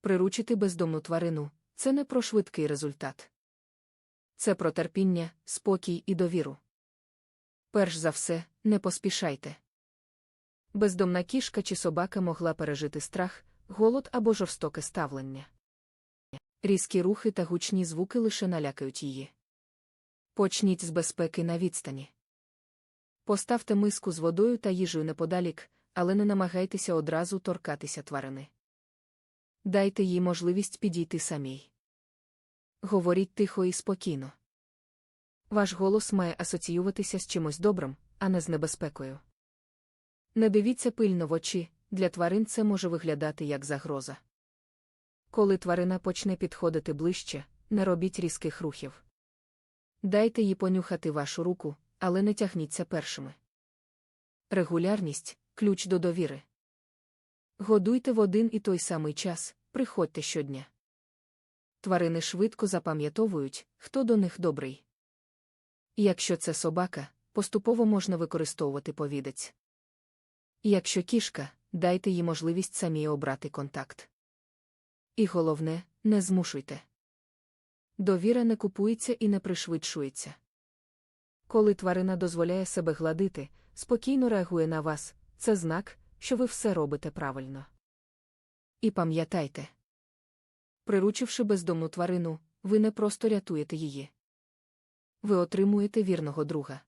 Приручити бездомну тварину це не про швидкий результат. Це про терпіння, спокій і довіру. Перш за все, не поспішайте. Бездомна кішка чи собака могла пережити страх, голод або жорстоке ставлення. Різкі рухи та гучні звуки лише налякають її. Почніть з безпеки на відстані. Поставте миску з водою та їжею неподалік, але не намагайтеся одразу торкатися тварини. Дайте їй можливість підійти самій. Говоріть тихо і спокійно. Ваш голос має асоціюватися з чимось добрим, а не з небезпекою. Не дивіться пильно в очі, для тварин це може виглядати як загроза. Коли тварина почне підходити ближче, не робіть різких рухів. Дайте їй понюхати вашу руку, але не тягніться першими. Регулярність ключ до довіри. Годуйте в один і той самий час, приходьте щодня. Тварини швидко запам'ятовують, хто до них добрий. Якщо це собака, поступово можна використовувати повідець. Якщо кішка, дайте їй можливість самі обрати контакт. І головне, не змушуйте. Довіра не купується і не пришвидшується. Коли тварина дозволяє себе гладити, спокійно реагує на вас, це знак, що ви все робите правильно. І пам'ятайте, приручивши бездомну тварину, ви не просто рятуєте її. Ви отримуєте вірного друга.